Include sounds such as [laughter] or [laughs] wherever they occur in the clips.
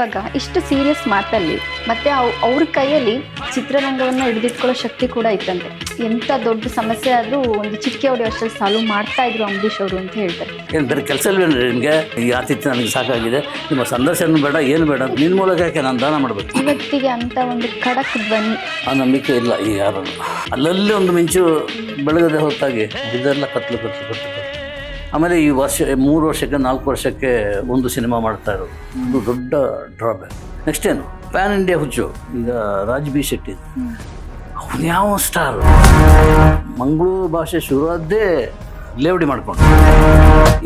ಇವಾಗ ಇಷ್ಟು ಸೀರಿಯಸ್ ಮಾತಲ್ಲಿ ಮತ್ತೆ ಅವ್- ಅವ್ರ ಕೈಯಲ್ಲಿ ಚಿತ್ರರಂಗವನ್ನ ಹಿಡಿದಿಟ್ಕೊಳ್ಳೋ ಶಕ್ತಿ ಕೂಡ ಇತ್ತಂತೆ. ಎಂತ ದೊಡ್ಡ ಸಮಸ್ಯೆ ಆದ್ರೂ ಒಂದು ಚಿಟಿಕೆ ಹೊಡೆಯೋ ಅಷ್ಟರಲ್ಲಿ ಸಾಲ್ವ್ ಮಾಡ್ತಾ ಇದ್ರು ಅಂಬರೀಷ್ ಅವರು ಅಂತ ಹೇಳ್ತಾರೆ. ಏನು ಬೇರೆ ಕೆಲಸ ಇಲ್ವೇನ್ರಿ ನಿಮಗೆ? ಈ ಆತಿಥ್ಯ ನನಗೆ ಸಾಕಾಗಿದೆ. ನಿಮ್ಮ ಸಂದರ್ಶನ ಬೇಡ ಏನು ಬೇಡ ನಿನ್ನ ಮೂಲಕ ಯಾಕೆ ನಾನು ದಾನ ಮಾಡಬೇಕು? ಇವತ್ತಿಗೆ ಅಂತ ಒಂದು ಖಡಕ್ ಧ್ವನಿ. ಆ ನಂಬಿಕೆ ಇಲ್ಲ ಈ ಯಾರನ್ನು. ಅಲ್ಲಲ್ಲಿ ಒಂದು ಮಿಂಚು ಬೆಳಗದೆ ಹೊತ್ತಾಗಿ ಇದೆಲ್ಲ ಕತ್ಲು ಕತ್ಲು ಕತ್ಲು ಕತ್ಲು. ಆಮೇಲೆ ಈ ವರ್ಷ, ಮೂರು ವರ್ಷಕ್ಕೆ, ನಾಲ್ಕು ವರ್ಷಕ್ಕೆ ಒಂದು ಸಿನಿಮಾ ಮಾಡ್ತಾ ಇರೋದು. ಒಂದು ದೊಡ್ಡ ಡ್ರಾಬ್ಯಾಕ್ ನೆಕ್ಸ್ಟ್ ಏನು? ಪ್ಯಾನ್ ಇಂಡಿಯಾ ಹುಚ್ಚು. ಈಗ ರಾಜ್ ಬಿ ಶೆಟ್ಟಿ. ಅವನು ಯಾವ ಸ್ಟಾರ್ ಮಂಗಳೂರು ಭಾಷೆ ಶುರುವಾದ್ದೇ ಲೇವಡಿ ಮಾಡ್ಕೊಂಡು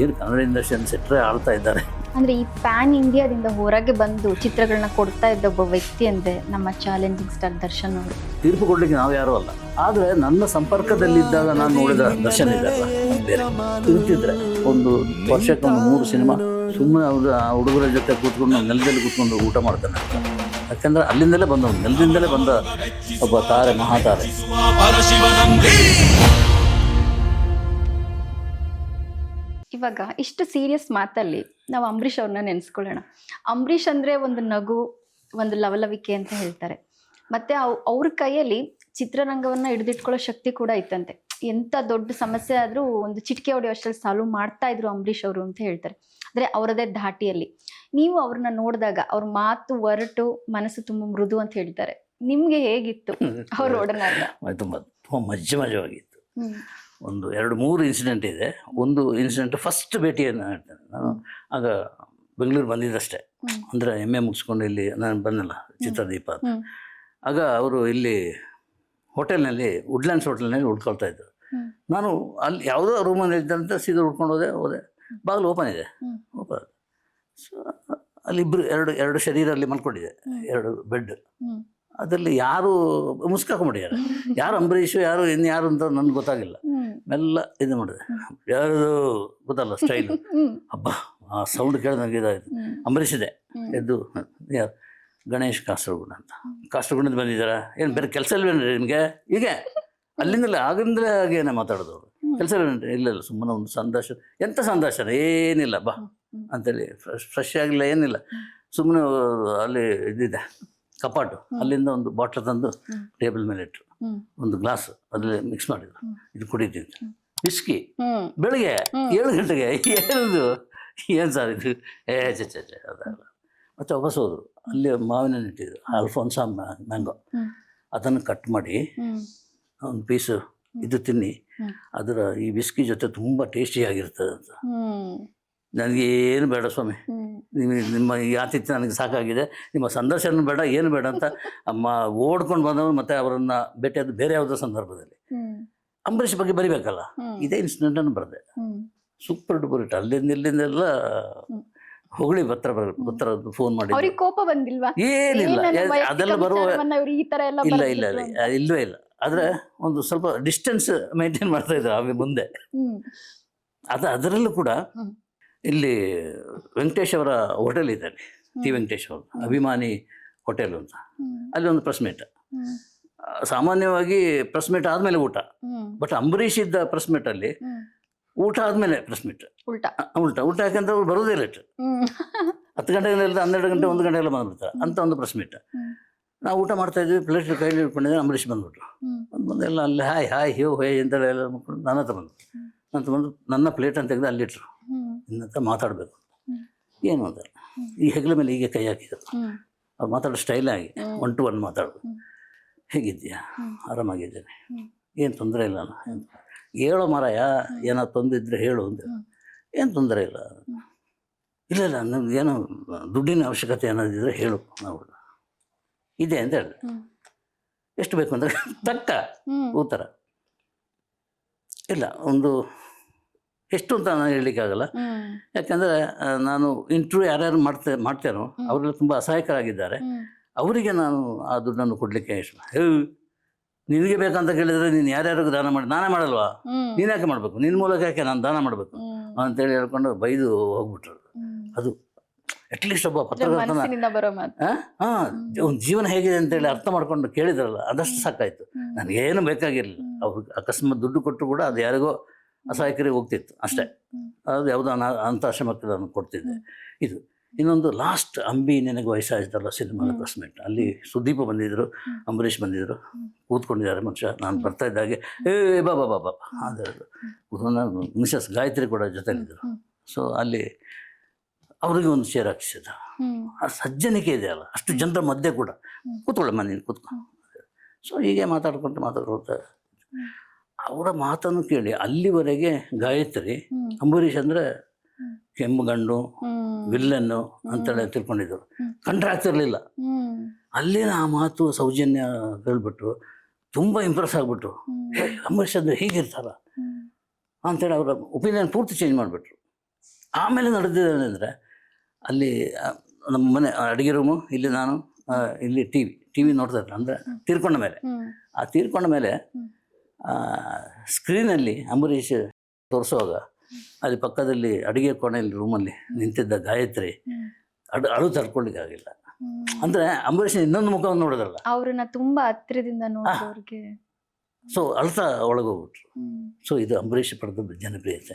ಏನು ಕನ್ನಡ ಇಂಡಸ್ಟ್ರಿ ಸೆಟ್ರೆ ಆಳ್ತಾ ಇದ್ದಾರೆ. ಅಂದ್ರೆ ಈ ಪ್ಯಾನ್ ಇಂಡಿಯಾದಿಂದ ಹೊರಗೆ ಬಂದು ಚಿತ್ರಗಳನ್ನ ಕೊಡ್ತಾ ಇದ್ದ ಒಬ್ಬ ವ್ಯಕ್ತಿ ಅಂದ್ರೆ ನಮ್ಮ ಚಾಲೆಂಜಿಂಗ್ ಸ್ಟಾರ್ ದರ್ಶನ್ ಅವರು. ತೀರ್ಪು ಕೊಡ್ಲಿಕ್ಕೆ ನಾವು ಯಾರೂ ಅಲ್ಲ. ಆದರೆ ನನ್ನ ಸಂಪರ್ಕದಲ್ಲಿದ್ದಾಗ ನಾನು ನೋಡಿದ ದರ್ಶನ್ ತಿಂತಿದ್ರೆ ಒಂದು ವರ್ಷಕ್ಕೆ ಒಂದು ಮೂರು ಸಿನಿಮಾ. ಸುಮ್ಮನೆ ಅವ್ರ ಹುಡುಗರ ಜೊತೆ ಕೂತ್ಕೊಂಡು ನೆಲದಲ್ಲಿ ಕೂತ್ಕೊಂಡು ಊಟ ಮಾಡ್ತಾನೆ. ಯಾಕಂದ್ರೆ ಅಲ್ಲಿಂದಲೇ ಬಂದವನು. ನೆಲದಿಂದಲೇ ಬಂದ ಒಬ್ಬ ತಾರೆ, ಮಹಾತಾರೆ. ಇವಾಗ ಇಷ್ಟು ಸೀರಿಯಸ್ ಮಾತಲ್ಲಿ ನಾವು ಅಂಬರೀಷ್ ಅವ್ರನ್ನ ನೆನೆಸ್ಕೊಳ್ಳೋಣ. ಅಂಬರೀಷ್ ಅಂದ್ರೆ ಒಂದು ನಗು ಒಂದು ಲವಲವಿಕೆ ಅಂತ ಹೇಳ್ತಾರೆ. ಮತ್ತೆ ಅವ್- ಅವ್ರ ಕೈಯಲ್ಲಿ ಚಿತ್ರರಂಗವನ್ನ ಹಿಡಿದಿಟ್ಕೊಳ್ಳೋ ಶಕ್ತಿ ಕೂಡ ಇತ್ತಂತೆ. ಎಂತ ದೊಡ್ಡ ಸಮಸ್ಯೆ ಆದ್ರೂ ಒಂದು ಚಿಟಿಕೆ ಹೊಡೆಯೋ ಅಷ್ಟರಲ್ಲಿ ಸಾಲ್ವ್ ಮಾಡ್ತಾ ಇದ್ರು ಅಂಬರೀಷ್ ಅವರು ಅಂತ ಹೇಳ್ತಾರೆ. ಅಂದರೆ ಅವರದೇ ಧಾಟಿಯಲ್ಲಿ. ನೀವು ಅವ್ರನ್ನ ನೋಡಿದಾಗ ಅವ್ರ ಮಾತು ಒರಟು ಮನಸ್ಸು ತುಂಬಾ ಮೃದು ಅಂತ ಹೇಳ್ತಾರೆ. ನಿಮಗೆ ಹೇಗಿತ್ತು ಅವ್ರ ಒಡನಾಟ? ತುಂಬ ತುಂಬ ಮಜ್ಜೆ ಮಜವಾಗಿತ್ತು ಒಂದು ಎರಡು ಮೂರು ಇನ್ಸಿಡೆಂಟ್ ಇದೆ. ಒಂದು ಇನ್ಸಿಡೆಂಟ್ ಫಸ್ಟ್ ಭೇಟಿಯನ್ನು ಹೇಳ್ತೇನೆ ನಾನು. ಆಗ ಬೆಂಗಳೂರು ಬಂದಿದ್ದಷ್ಟೇ. ಅಂದರೆ ಎಂ ಎ ಮುಗಿಸ್ಕೊಂಡು ಇಲ್ಲಿ ನಾನು ಬಂದಲ್ಲ ಚಿತ್ರದೀಪ ಅಂತ. ಆಗ ಅವರು ಇಲ್ಲಿ ಹೋಟೆಲ್ನಲ್ಲಿ ವುಡ್ಲ್ಯಾಂಡ್ಸ್ ಹೋಟೆಲ್ನಲ್ಲಿ ಉಳ್ಕೊಳ್ತಾ ಇದ್ದರು ನಾನು ಅಲ್ಲಿ ಯಾವುದೋ ರೂಮಲ್ಲಿ ಇದ್ದಂತ ಸೀದಾ ಉಡ್ಕೊಂಡು ಹೋದೆ ಹೋದೆ. ಬಾಗಿಲು ಓಪನ್ ಇದೆ. ಓಪನ್ ಸೊ ಅಲ್ಲಿ ಇಬ್ಬರು ಎರಡು ಎರಡು ಶರೀರಲ್ಲಿ ಮಲ್ಕೊಂಡಿದೆ. ಎರಡು ಬೆಡ್ ಅದರಲ್ಲಿ ಯಾರು ಮುಸ್ಕಾಕೊಂಬಿಟ್ಟಿದ್ದಾರೆ. ಯಾರು ಅಂಬರೀಷು ಯಾರು ಇನ್ನು ಯಾರು ಅಂತ ನನಗೆ ಗೊತ್ತಾಗಿಲ್ಲ. ಮೆಲ್ಲ ಇದು ಮಾಡಿದೆ. ಯಾರು ಗೊತ್ತಲ್ಲ ಸ್ಟೈಲು [laughs] ಹಬ್ಬ ಆ ಸೌಂಡ್ ಕೇಳಿದ ನನಗೆ ಇದಾಯಿತು ಅಂಬರೀಷ್ ಇದೆ. ಎದ್ದು ಯಾರು? ಗಣೇಶ್ ಕಾಸರಗುಡ ಅಂತ. ಕಾಸರಗುಡದಿಂದ ಬಂದಿದ್ದಾರಾ? ಏನು ಬೇರೆ ಕೆಲಸ ಇಲ್ವೇನ್ರಿ ನಿಮಗೆ? ಹೀಗೆ? ಅಲ್ಲಿಂದಲೇ ಆಗಿಂದಲೇ ಹಾಗೇನೆ ಮಾತಾಡೋದು ಅವರು. ಕೆಲಸ ಇಲ್ವೇನ್ರಿ? ಇಲ್ಲ ಇಲ್ಲ ಸುಮ್ಮನೆ ಒಂದು ಸಂದರ್ಶನ ಎಂಥ ಸಂದರ್ಶನ ಏನಿಲ್ಲ ಬಾ. ಅಂತೇಳಿ ಫ್ರೆಶ್ ಫ್ರೆಶ್ ಆಗಿಲ್ಲ ಏನಿಲ್ಲ. ಸುಮ್ಮನೆ ಅಲ್ಲಿ ಇದಿದೆ. ಕಪಾಟು. ಅಲ್ಲಿಂದ ಒಂದು ಬಾಟ್ಲ್ ತಂದು ಟೇಬಲ್ ಮೇಲೆ ಇಟ್ಟರು ಒಂದು ಗ್ಲಾಸ್ ಅದರಲ್ಲಿ ಮಿಕ್ಸ್ ಮಾಡಿದ್ರು. ಇದು ಕುಡಿತೀನಿ ವಿಸ್ಕಿ ಹ್ಮ್. ಬೆಳಿಗ್ಗೆ. ಏಳು ಗಂಟೆಗೆ ಏನದು ಏನು ಸರ್ ಇದು? ಏ ಚೆ ಚೆ ಚೆ ಅದಲ್ಲ. ಮತ್ತೆ ವಾಪಸ್ ಹೋದ್ರು. ಅಲ್ಲಿ ಮಾವಿನ ಇಟ್ಟಿದ್ರು. ಅಲ್ಫೋನ್ಸ ಮ್ಯಾಂಗೋ. ಅದನ್ನು ಕಟ್ ಮಾಡಿ ಒಂದು ಪೀಸು ಇದು ತಿನ್ನಿ. ಅದರ ಈ ವಿಸ್ಕಿ ಜೊತೆ ತುಂಬ ಟೇಸ್ಟಿಯಾಗಿರ್ತದೆ ಅಂತ ನನಗೆ ಏನು ಬೇಡ ಸ್ವಾಮಿ. ನಿಮಗೆ ನಿಮ್ಮ ಈ ಆತಿಥ್ಯ ನನಗೆ ಸಾಕಾಗಿದೆ. ನಿಮ್ಮ ಸಂದರ್ಶನ ಬೇಡ ಏನು ಬೇಡ ಅಂತ ಅಮ್ಮ ಓಡ್ಕೊಂಡು ಬಂದವನು ಮತ್ತೆ ಅವರನ್ನು ಭೇಟಿಯಾದ ಬೇರೆ ಯಾವುದೋ ಸಂದರ್ಭದಲ್ಲಿ. ಅಂಬರೀಷ್ ಬಗ್ಗೆ ಬರಿಬೇಕಲ್ಲ? ಇದೆ ಇನ್ಸಿಡೆಂಟನ್ನು ಬರೆದೆ. ಸೂಪರ್ ಡೂಪರ್ ಇಟ್ಟು ಅಲ್ಲಿಂದ ಇಲ್ಲಿಂದೆಲ್ಲ ಹೊಗಳಿ ಪತ್ರ ಬರ ಪತ್ರ ಫೋನ್ ಮಾಡಿ ಅವ್ರಿಗೆ ಕೋಪ ಬಂದಿಲ್ವಾ? ಏನಿಲ್ಲ. ಅದೆಲ್ಲ ಬರುವ ಇಲ್ಲ ಇಲ್ಲ ಇಲ್ಲವೇ ಇಲ್ಲ. ಆದ್ರೆ ಒಂದು ಸ್ವಲ್ಪ ಡಿಸ್ಟೆನ್ಸ್ ಮೇಂಟೈನ್ ಮಾಡ್ತಾ ಇದ್ರು ಮುಂದೆ. ಅದು ಅದರಲ್ಲೂ ಕೂಡ. ಇಲ್ಲಿ ವೆಂಕಟೇಶ್ ಅವರ ಹೋಟೆಲ್ ಇದೆ ಅಲ್ಲಿ ಟಿ ವೆಂಕಟೇಶ್ವರ ವೆಂಕಟೇಶ್ ಅವರು ಅಭಿಮಾನಿ ಹೋಟೆಲ್ ಅಂತ. ಅಲ್ಲಿ ಒಂದು ಪ್ರೆಸ್ ಮೀಟ್ ಸಾಮಾನ್ಯವಾಗಿ ಪ್ರೆಸ್ ಮೀಟ್ ಆದಮೇಲೆ ಊಟ. ಬಟ್ ಅಂಬರೀಷ್ ಇದ್ದ ಪ್ರೆಸ್ ಮೀಟಲ್ಲಿ ಊಟ ಆದಮೇಲೆ ಪ್ರೆಸ್ ಮೀಟ್ ಉಲ್ಟಾ. ಉಲ್ಟಾ. ಊಟ ಯಾಕಂದ್ರೆ ಅವ್ರು ಬರೋದೇ ಲೇಟ್ ಹತ್ತು ಗಂಟೆಗೆಲ್ಲ ಹನ್ನೆರಡು ಗಂಟೆ ಒಂದು ಗಂಟೆ ಎಲ್ಲ ಬಂದ್ಬಿಡ್ತಾರೆ. ಅಂತ ಒಂದು ಪ್ರೆಸ್ ಮೀಟ್ ನಾವು ಊಟ ಮಾಡ್ತಾ ಇದ್ವಿ ಪ್ಲೇಟ್ ಕೈಲಿ ಇಟ್ಕೊಂಡಿದ್ದೆ ಅಂಬರೀಷ್ ಬಂದ್ಬಿಟ್ರು. ಬಂದೆಲ್ಲ ಅಲ್ಲಿ ಹಾಯ್ ಹಾಯ್ ಹ್ಯೋ ಹೇ ಅಂತ ಎಲ್ಲ ನನ್ನ ಹತ್ರ ಬಂದು. ನನ್ನ ಬಂದು ನನ್ನ ಪ್ಲೇಟ್ ಅಂತ ತೆಗೆದು ಅಲ್ಲಿಟ್ರು. ನಿನ್ನ ಹತ್ರ ಮಾತಾಡಬೇಕು ಏನು ಅಂತ. ಈ ಹೆಗಲ ಮೇಲೆ ಹೀಗೆ ಕೈ ಹಾಕಿದ್ರು. ಅವ್ರು ಮಾತಾಡೋ ಸ್ಟೈಲ್ ಆಗಿ. ಒನ್ ಟು ಒನ್ ಮಾತಾಡೋದು. ಹೇಗಿದ್ದೀಯಾ. ಆರಾಮಾಗಿದ್ದೇನೆ ಏನು ತೊಂದರೆ ಇಲ್ಲ ಹೇಳೋ ಮಾರಾಯ ಏನಾದ್ರು ತೊಂದರೆ ಇದ್ರೆ ಹೇಳು ಅಂತ. ಏನು ತೊಂದರೆ ಇಲ್ಲ. ಇಲ್ಲ ಇಲ್ಲ ನಮ್ಗೆ ಏನೋ ದುಡ್ಡಿನ ಅವಶ್ಯಕತೆ ಏನಾದಿದ್ರೆ ಹೇಳು ನಾವು. ಇದೆ ಅಂತ ಹೇಳಿದೆ ಎಷ್ಟು ಬೇಕು ಅಂದರೆ ತಕ್ಕ ಉತ್ತರ. ಇಲ್ಲ ಒಂದು ಎಷ್ಟು ಅಂತ ನಾನು ಹೇಳಲಿಕ್ಕಾಗಲ್ಲ. ಯಾಕಂದ್ರೆ ನಾನು ಇಂಟರ್ವ್ಯೂ ಯಾರ್ಯಾರು ಮಾಡ್ತೇ ಮಾಡ್ತೇನೋ ಅವರೆಲ್ಲ ತುಂಬ ಅಸಹಾಯಕರಾಗಿದ್ದಾರೆ. ಅವರಿಗೆ ನಾನು ಆ ದುಡ್ಡನ್ನು ಕೊಡಲಿಕ್ಕೆ ನಿನಗೆ ಬೇಕಂತ ಕೇಳಿದರೆ ನೀನು ಯಾರ್ಯಾರಿಗೂ ದಾನ ಮಾಡಿ ನಾನೇ ಮಾಡಲ್ವಾ? ನೀನು ಯಾಕೆ ಮಾಡಬೇಕು? ನಿನ್ನ ಮೂಲಕ ಯಾಕೆ ನಾನು ದಾನ ಮಾಡಬೇಕು? ಅಂತೇಳಿ ಹೇಳ್ಕೊಂಡು ಬೈದು ಹೋಗ್ಬಿಟ್ರು. ಅದು ಅಟ್ಲೀಸ್ಟ್ ಒಬ್ಬ ಪತ್ರಕರ್ತ ಪತ್ರಕರ್ತನ ಹಾಂ ಒಂದು ಜೀವನ ಹೇಗಿದೆ ಅಂತೇಳಿ ಅರ್ಥ ಮಾಡ್ಕೊಂಡು ಕೇಳಿದ್ರಲ್ಲ ಅದಷ್ಟು ಸಾಕಾಯಿತು. ನನಗೇನು ಬೇಕಾಗಿರಲಿಲ್ಲ. ಅವ್ರಿಗೆ ಅಕಸ್ಮಾತ್ ದುಡ್ಡು ಕೊಟ್ಟರು ಕೂಡ ಅದು ಯಾರಿಗೋ ಅಸಹಾಯಕರಿಗೆ ಹೋಗ್ತಿತ್ತು ಅಷ್ಟೇ. ಅದು ಯಾವುದೋ ಅನಾ ಅಂತಾಶ್ರಮಕ್ಕೆ ನಾನು ಕೊಡ್ತಿದ್ದೆ ಇದು ಇನ್ನೊಂದು ಲಾಸ್ಟ್ ಅಂಬಿ ನಿನಗೆ ವಯಸ್ಸಾಯಿತಲ್ಲ ಸಿನಿಮಾ ಮೀಟ್ ಅಲ್ಲಿ ಸುದೀಪ ಬಂದಿದ್ರು ಅಂಬರೀಷ್ ಬಂದಿದ್ದರು ಕೂತ್ಕೊಂಡಿದ್ದಾರೆ ಮನುಷ್ಯ. ನಾನು ಬರ್ತಾ ಇದ್ದಾಗೆ ಏ ಬಾ ಬಾ ಬಾ ಬಾ. ಅದೇ ಮಿಸಸ್ ಗಾಯತ್ರಿ ಕೂಡ ಜೊತೆಗಿದ್ದರು. ಸೊ ಅಲ್ಲಿ ಅವರಿಗೆ ಒಂದು ಚೇರ್ ಹಾಕಿಸಿದ ಆ ಸಜ್ಜನಿಕೆ ಇದೆಯಲ್ಲ ಅಷ್ಟು ಜನರ ಮಧ್ಯೆ ಕೂಡ. ಕೂತ್ಕೊಳ್ಳೋ ಕೂತ್ಕೊಳ್ಳಮ್ಮ ನೀನು ಕೂತ್ಕೊ ಸೊ ಹೀಗೆ ಮಾತಾಡ್ಕೊಂಡು ಮಾತಾಡ್ಕೊಳ್ತಾ ಅವರ ಮಾತನ್ನು ಕೇಳಿ. ಅಲ್ಲಿವರೆಗೆ ಗಾಯತ್ರಿ ಅಂಬರೀಷ್ ಅಂದರೆ ಕೆಮ್ಮುಗಂಡು ವಿಲ್ಲನ್ನು ಅಂತೇಳಿ ತಿಳ್ಕೊಂಡಿದ್ರು. ಕಂಡ್ರೆ ಆಗ್ತಿರ್ಲಿಲ್ಲ. ಅಲ್ಲಿನ ಆ ಮಾತು ಸೌಜನ್ಯ ಹೇಳ್ಬಿಟ್ಟು ತುಂಬ ಇಂಪ್ರೆಸ್ ಆಗ್ಬಿಟ್ರು. ಹೇ ಅಂಬರೀಷ್ ಅಂದ್ರೆ ಹೀಗಿರ್ತಾರ? ಅಂತೇಳಿ ಅವರ ಒಪಿನಿಯನ್ ಪೂರ್ತಿ ಚೇಂಜ್ ಮಾಡಿಬಿಟ್ರು. ಆಮೇಲೆ ನಡೆದಿದ್ದೇನೆಂದರೆ ಅಲ್ಲಿ ನಮ್ಮ ಮನೆ ಅಡುಗೆ ರೂಮು ಇಲ್ಲಿ ನಾನು ಇಲ್ಲಿ ಟಿ ವಿ ಟಿ ವಿ ನೋಡ್ತಾ ಇದ್ದೆ ಅಂದರೆ ತೀರ್ಕೊಂಡ ಮೇಲೆ. ಆ ತೀರ್ಕೊಂಡ ಮೇಲೆ. ಸ್ಕ್ರೀನಲ್ಲಿ ಅಂಬರೀಷ್ ತೋರಿಸುವಾಗ ಅಲ್ಲಿ ಪಕ್ಕದಲ್ಲಿ ಅಡುಗೆ ಕೋಣೆಯಲ್ಲಿ ರೂಮಲ್ಲಿ ನಿಂತಿದ್ದ ಗಾಯತ್ರಿ. ಅಡು ಅಳು ತಡ್ಕೊಳ್ಳಿಕ್ಕಾಗಿಲ್ಲ. ಅಂದ್ರೆ ಅಂದರೆ ಅಂಬರೀಷ್ ಇನ್ನೊಂದು ಮುಖವನ್ನು ನೋಡಿದ್ರಲ್ಲ? ಅವ್ರನ್ನ ತುಂಬಾ ಹತ್ತಿರದಿಂದ ನೋಡಿದವ್ರಿಗೆ. ಸೊ ಅಳ್ತಾ ಒಳಗೋಗ್ಬಿಟ್ರು. ಸೊ ಇದು ಅಂಬರೀಷ್ ಪಡೆದ ಜನಪ್ರಿಯತೆ.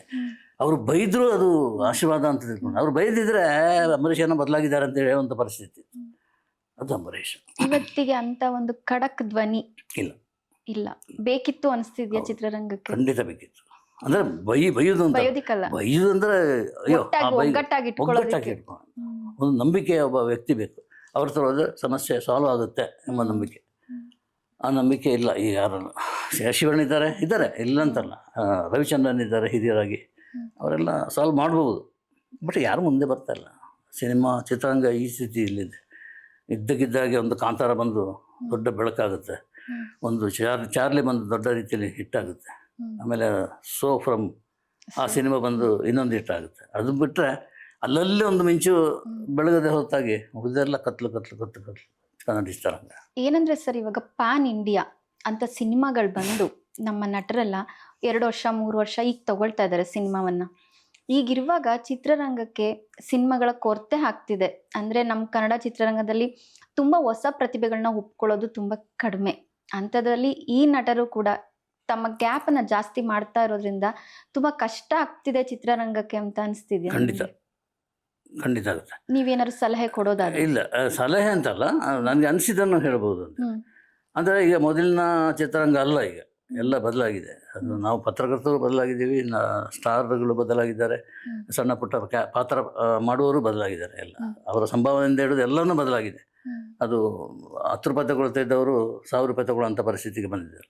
ಅವರು ಬೈದ್ರು ಅದು ಆಶೀರ್ವಾದ ಅಂತ ತಿಳ್ಕೊಂಡು ಅವ್ರು ಬೈದಿದ್ರೆ ಅಂಬರೀಷ್ ಏನೋ ಬದಲಾಗಿದ್ದಾರೆ ಅಂತ ಹೇಳುವಂಥ ಪರಿಸ್ಥಿತಿ ಅದು ಅಂಬರೀಷ್. ಇವತ್ತಿಗೆ ಅಂತ ಒಂದು ಖಡಕ್ ಧ್ವನಿ. ಇಲ್ಲ. ಇಲ್ಲ. ಬೇಕಿತ್ತು ಅನಿಸ್ತಿದ್ಯಾ. ಚಿತ್ರರಂಗಕ್ಕೆ? ಖಂಡಿತ ಬೇಕಿತ್ತು. ಅಂದ್ರೆ ಬೈ ಬೈಯೋದು ಅಂತ ಬಯೋದಿಕ್ಕಲ್ಲ. ಬೈಯೋದು ಅಂದ್ರೆ ಅಯ್ಯೋ ಆ ಒಟ್ಟಾಗಿ ಬೈ ಒಗ್ಗಟ್ಟಾಗಿ ಒಗ್ಗಟ್ಟಾಗಿ ಇಟ್ಕೊಳ್ಳೋದಕ್ಕೆ ಇಟ್ಕೊಂಡು ಹ್ಮ್. ಒಂದು ನಂಬಿಕೆ ಒಬ್ಬ ವ್ಯಕ್ತಿ ಬೇಕು. ಅವ್ರ ಹತ್ರ ಹೋದ್ರೆ ಸಮಸ್ಯೆ ಸಾಲ್ವ್ ಆಗುತ್ತೆ ಎಂಬ ನಂಬಿಕೆ. ಆ ನಂಬಿಕೆ ಇಲ್ಲ. ಈಗ ಯಾರನ್ನು ಶಿವಣ್ಣ ಇದ್ದಾರೆ. ಇದ್ದಾರೆ. ಇಲ್ಲ ಅಂತಲ್ಲ. ಆ, ರವಿಚಂದ್ರನ್ ಇದ್ದಾರೆ ಹಿರಿಯರಾಗಿ. ಅವರೆಲ್ಲ ಸಾಲ್ವ್ ಮಾಡ್ಬೋದು. ಬಟ್ ಯಾರು ಮುಂದೆ ಬರ್ತಾ ಇಲ್ಲ. ಸಿನಿಮಾ ಚಿತ್ರರಂಗ ಈ ಸ್ಥಿತಿ ಇಲ್ಲಿದೆ ಇದ್ದಕ್ಕಿದ್ದಾಗೆ ಒಂದು ಕಾಂತಾರ ಬಂದು ದೊಡ್ಡ ಬೆಳಕಾಗುತ್ತೆ. ಒಂದು ಚಾರ್ ಚಾರ್ಲಿ ಬಂದು ದೊಡ್ಡ ರೀತಿಯಲ್ಲಿ ಹಿಟ್ಟಾಗುತ್ತೆ ಆಗುತ್ತೆ. ಆಮೇಲೆ ಸೋ ಫ್ರಮ್ ಆ ಸಿನಿಮಾ ಬಂದು ಇನ್ನೊಂದು ಹಿಟ್ಟಾಗುತ್ತೆ ಅದು ಬಿಟ್ಟರೆ ಅಲ್ಲಲ್ಲಿ ಒಂದು ಮಿಂಚು ಬೆಳಗದೆ ಹೊತ್ತಾಗಿ ಉಳಿದೆಲ್ಲ ಕತ್ಲು ಕತ್ಲು ಕತ್ಲು ಕತ್ಲು ಕನ್ನಡ ಇಷ್ಟ ಏನಂದ್ರೆ ಸರ್ ಇವಾಗ ಪ್ಯಾನ್ ಇಂಡಿಯಾ ಅಂತ ಸಿನಿಮಾಗಳು ಬಂದು ನಮ್ಮ ನಟರೆಲ್ಲ ಎರಡು ವರ್ಷ ಮೂರು ವರ್ಷ ಈಗ ತಗೊಳ್ತಾ ಇದ್ದಾರೆ ಸಿನಿಮಾವನ್ನ. ಈಗಿರುವಾಗ ಚಿತ್ರರಂಗಕ್ಕೆ ಸಿನಿಮಾಗಳ ಕೊರತೆ ಆಗ್ತಿದೆ. ಅಂದ್ರೆ ನಮ್ಮ ಕನ್ನಡ ಚಿತ್ರರಂಗದಲ್ಲಿ ತುಂಬಾ ಹೊಸ ಪ್ರತಿಭೆಗಳನ್ನ ಒಪ್ಕೊಳ್ಳೋದು ತುಂಬಾ ಕಡಿಮೆ. ಅಂಥದ್ರಲ್ಲಿ ಈ ನಟರು ಕೂಡ ತಮ್ಮ ಗ್ಯಾಪ್ ಅನ್ನ ಜಾಸ್ತಿ ಮಾಡ್ತಾ ಇರೋದ್ರಿಂದ ತುಂಬಾ ಕಷ್ಟ ಆಗ್ತಿದೆ ಚಿತ್ರರಂಗಕ್ಕೆ ಅಂತ ಅನಿಸ್ತಿದೆ ಖಂಡಿತ. ಖಂಡಿತ ಆಗುತ್ತೆ. ನೀವೇನಾದ್ರು ಸಲಹೆ ಕೊಡೋದಾದ್ರೆ? ಇಲ್ಲ ಸಲಹೆ ಅಂತಲ್ಲ ನನಗೆ ಅನಿಸಿದ್ದನ್ನು ಹೇಳ್ಬೋದು ಅಂತ. ಅಂದರೆ ಈಗ ಮೊದಲಿನ ಚಿತ್ರರಂಗ ಅಲ್ಲ ಈಗ ಎಲ್ಲ ಬದಲಾಗಿದೆ. ಅದು ನಾವು ಪತ್ರಕರ್ತರು ಬದಲಾಗಿದ್ದೀವಿ ಸ್ಟಾರ್ಗಳು ಬದಲಾಗಿದ್ದಾರೆ ಸಣ್ಣ ಪುಟ್ಟ ಪಾತ್ರ ಮಾಡುವವರು ಬದಲಾಗಿದ್ದಾರೆ ಎಲ್ಲ. ಅವರ ಸಂಭಾವನೆಯಿಂದ ಹಿಡಿದು ಎಲ್ಲನೂ ಬದಲಾಗಿದೆ. ಅದು ಹತ್ತು ರೂಪಾಯಿ ತಗೊಳ್ತಾ ಇದ್ದವರು ಸಾವಿರ ರೂಪಾಯಿ ತಗೊಳ್ಳೋಂಥ ಪರಿಸ್ಥಿತಿಗೆ ಬಂದಿದ್ದಾರೆ.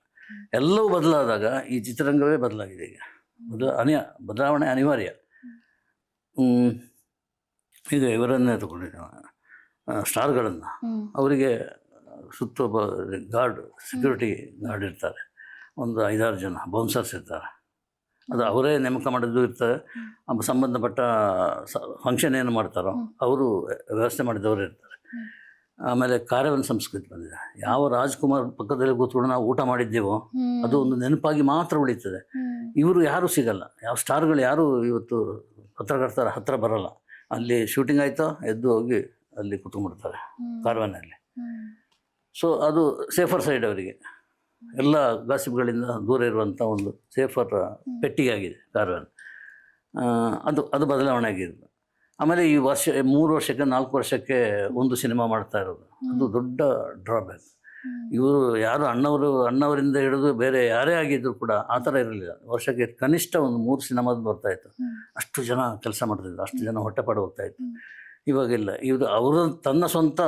ಎಲ್ಲವೂ ಬದಲಾದಾಗ ಈ ಚಿತ್ರರಂಗವೇ ಬದಲಾಗಿದೆ ಈಗ. ಬದಲ ಅನಿಯ ಬದಲಾವಣೆ ಅನಿವಾರ್ಯ. ಈಗ ಇವರನ್ನೇ ತಗೊಂಡಿದ್ದೇವೆ ಸ್ಟಾರ್ಗಳನ್ನು. ಅವರಿಗೆ ಸುತ್ತ ಗಾರ್ಡ್ ಸೆಕ್ಯೂರಿಟಿ ಗಾರ್ಡ್ ಇರ್ತಾರೆ. ಒಂದು ಐದಾರು ಜನ ಬೌನ್ಸರ್ಸ್ ಇರ್ತಾರೆ. ಅದು ಅವರೇ ನೇಮಕ ಮಾಡಿದ್ದು ಇರ್ತಾರೆ ಸಂಬಂಧಪಟ್ಟ ಫಂಕ್ಷನ್ ಏನು ಮಾಡ್ತಾರೋ ಅವರು ವ್ಯವಸ್ಥೆ ಮಾಡಿದವರು ಇರ್ತಾರೆ. ಆಮೇಲೆ ಕಾರ್ಯವನ್ನು ಸಂಸ್ಕೃತಿ ಬಂದಿದೆ. ಯಾವ ರಾಜ್ಕುಮಾರ್ ಪಕ್ಕದಲ್ಲಿ ಕೂತ್ಕೊಂಡು ನಾವು ಊಟ ಮಾಡಿದ್ದೇವೋ ಅದು ಒಂದು ನೆನಪಾಗಿ ಮಾತ್ರ ಉಳಿತದೆ. ಇವರು ಯಾರೂ ಸಿಗಲ್ಲ. ಯಾವ ಸ್ಟಾರ್ಗಳು ಯಾರು ಇವತ್ತು ಪತ್ರಕರ್ತರ ಹತ್ರ ಬರಲ್ಲ. ಅಲ್ಲಿ ಶೂಟಿಂಗ್ ಆಯ್ತೋ ಎದ್ದು ಹೋಗಿ ಅಲ್ಲಿ ಕುತ್ಕೊಂಡ್ಬಿಡ್ತಾರೆ. ಕಾರ್ವನಲ್ಲಿ. ಸೊ ಅದು ಸೇಫರ್ ಸೈಡ್ ಅವರಿಗೆ. ಎಲ್ಲ ಗಾಸಿಪ್ಗಳಿಂದ ದೂರ ಇರುವಂಥ ಒಂದು ಸೇಫರ್ ಪೆಟ್ಟಿಗೆ ಆಗಿದೆ ಕಾರ್ವನ್. ಅದು ಅದು ಬದಲಾವಣೆ ಆಗಿದೆ. ಆಮೇಲೆ ಈ ವರ್ಷ ಮೂರು ವರ್ಷಕ್ಕೆ ನಾಲ್ಕು ವರ್ಷಕ್ಕೆ ಒಂದು ಸಿನಿಮಾ ಮಾಡ್ತಾ ಇರೋದು. ಅದು ದೊಡ್ಡ ಡ್ರಾಬ್ಯಾಕ್. ಇವರು ಯಾರು ಅಣ್ಣವರು ಅಣ್ಣವರಿಂದ ಹಿಡಿದು ಬೇರೆ ಯಾರೇ ಆಗಿದ್ರು ಕೂಡ ಆ ಥರ ಇರಲಿಲ್ಲ. ವರ್ಷಕ್ಕೆ ಕನಿಷ್ಠ ಒಂದು ಮೂರು ಸಿನಿಮಾದ ಬರ್ತಾಯಿತ್ತು ಅಷ್ಟು ಜನ ಕೆಲಸ ಮಾಡ್ತಿದ್ರು ಅಷ್ಟು ಜನ ಹೊಟ್ಟೆಪಾಡು ಹೋಗ್ತಾಯಿತ್ತು. ಇವಾಗಿಲ್ಲ ಇವರು ಅವರು ತನ್ನ ಸ್ವಂತ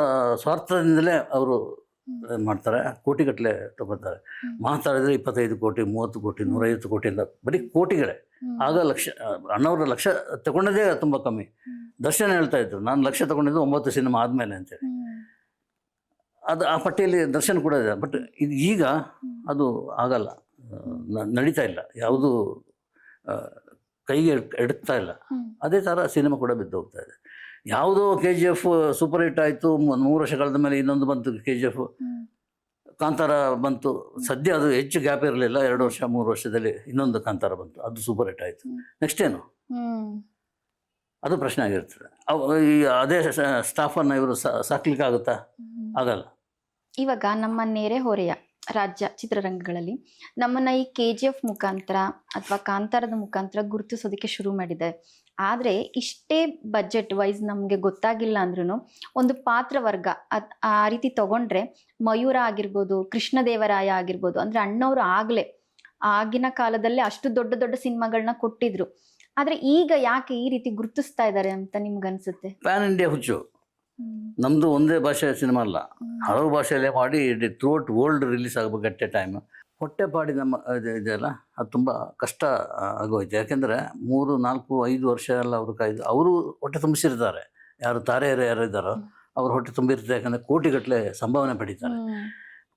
ಸ್ವಾರ್ಥದಿಂದಲೇ ಅವರು. ಮಾಡ್ತಾರೆ ಕೋಟಿಗಟ್ಟಲೆ ತಗೋತಾರೆ ಮಾತಾಡಿದರೆ ಇಪ್ಪತ್ತೈದು ಕೋಟಿ ಮೂವತ್ತು ಕೋಟಿ ನೂರೈವತ್ತು ಕೋಟಿ ಅಂತ ಬರೀ ಕೋಟಿಗಳೇ. ಆಗ ಲಕ್ಷ ಅಣ್ಣವರ ಲಕ್ಷ ತಗೊಂಡದೇ ತುಂಬ ಕಮ್ಮಿ. ದರ್ಶನ ಹೇಳ್ತಾ ಇದ್ರು. ನಾನು ಲಕ್ಷ ತಗೊಂಡಿದ್ದು ಒಂಬತ್ತು ಸಿನಿಮಾ ಆದಮೇಲೆ ಅಂತೇಳಿ. ಅದು ಆ ಪಟ್ಟಿಯಲ್ಲಿ ದರ್ಶನ್ ಕೂಡ ಇದೆ. ಬಟ್ ಇದು ಈಗ ಅದು ಆಗಲ್ಲ. ನಡೀತಾ ಇಲ್ಲ. ಯಾವುದು ಕೈಗೆ ಎಡ್ತಾ ಇಲ್ಲ. ಅದೇ ಥರ ಸಿನಿಮಾ ಕೂಡ ಬಿದ್ದು ಹೋಗ್ತಾ ಇದೆ. ಯಾವುದೋ K G F super hit ಆಯಿತು ಮೂರು ವರ್ಷ ಕಳೆದ ಮೇಲೆ ಇನ್ನೊಂದು ಬಂತು ಕೆ ಜಿ ಎಫ್ ಕಾಂತಾರ ಬಂತು. ಸದ್ಯ ಅದು ಹೆಚ್ಚು ಗ್ಯಾಪ್ ಇರಲಿಲ್ಲ. ಎರಡು ವರ್ಷ ಮೂರು ವರ್ಷದಲ್ಲಿ ಇನ್ನೊಂದು ಕಾಂತಾರ ಬಂತು. ಅದು ಸೂಪರ್ ಹಿಟ್ ಆಯಿತು. ನೆಕ್ಸ್ಟ್ ಏನು. ಅದು ಪ್ರಶ್ನೆ ಆಗಿರ್ತದೆ. ಈ ಅದೇ ಸ್ಟಾಫನ್ನು ಇವರು ಸಾಕ್ಲಿಕ್ಕೆ ಆಗುತ್ತಾ ಆಗಲ್ಲ. ಇವಾಗ ನಮ್ಮ ನೆರೆಹೊರೆಯ ರಾಜ್ಯ ಚಿತ್ರರಂಗಗಳಲ್ಲಿ ನಮ್ಮನ್ನ ಈ ಕೆ ಜಿ ಎಫ್ ಮುಖಾಂತರ ಅಥವಾ ಕಾಂತಾರದ ಮುಖಾಂತರ ಗುರುತಿಸೋದಕ್ಕೆ ಶುರು ಮಾಡಿದೆ. ಆದರೆ ಇಷ್ಟೇ ಬಜೆಟ್ ವೈಸ್ ನಮಗೆ ಗೊತ್ತಾಗಿಲ್ಲ ಅಂದ್ರೂ ಒಂದು ಪಾತ್ರ ವರ್ಗ ಆ ರೀತಿ ತಗೊಂಡ್ರೆ ಮಯೂರ ಆಗಿರ್ಬೋದು ಕೃಷ್ಣದೇವರಾಯ ಆಗಿರ್ಬೋದು ಅಂದ್ರೆ ಅಣ್ಣವರು ಆಗಲೇ ಆಗಿನ ಕಾಲದಲ್ಲೇ ಅಷ್ಟು ದೊಡ್ಡ ದೊಡ್ಡ ಸಿನಿಮಾಗಳನ್ನ ಕೊಟ್ಟಿದ್ರು. ಆದ್ರೆ ಈಗ ಯಾಕೆ ಈ ರೀತಿ ಗುರುತಿಸ್ತಾ ಇದ್ದಾರೆ ಅಂತ ನಿಮ್ಗನ್ಸುತ್ತೆ? ಪ್ಯಾನ್ ಇಂಡಿಯಾ ಹುಚ್ಚು. ನಮ್ದು ಒಂದೇ ಭಾಷೆಯ ಸಿನಿಮಾ ಅಲ್ಲ. ಹಲವು ಭಾಷೆಯಲ್ಲೇ ಮಾಡಿ ತ್ರೂಟ್ ವರ್ಲ್ಡ್ ರಿಲೀಸ್ ಆಗಬೇಕು ಅಟ್ ಎ ಟೈಮ್ ಹೊಟ್ಟೆಪಾಡಿ ನಮ್ಮ ಇದು ಇದೆಯಲ್ಲ ಅದು ತುಂಬ ಕಷ್ಟ ಆಗೋಯ್ತು. ಯಾಕೆಂದರೆ ಮೂರು ನಾಲ್ಕು ಐದು ವರ್ಷ ಎಲ್ಲ ಅವರು ಕಾಯ್ದು ಅವರು ಹೊಟ್ಟೆ ತುಂಬಿಸಿರ್ತಾರೆ. ಯಾರು ತಾರೆಯರು ಯಾರು ಇದ್ದಾರೋ ಅವ್ರು ಹೊಟ್ಟೆ ತುಂಬಿರ್ತಾರೆ ಯಾಕಂದರೆ ಕೋಟಿಗಟ್ಟಲೆ ಸಂಭಾವನೆ ಪಡೀತಾರೆ.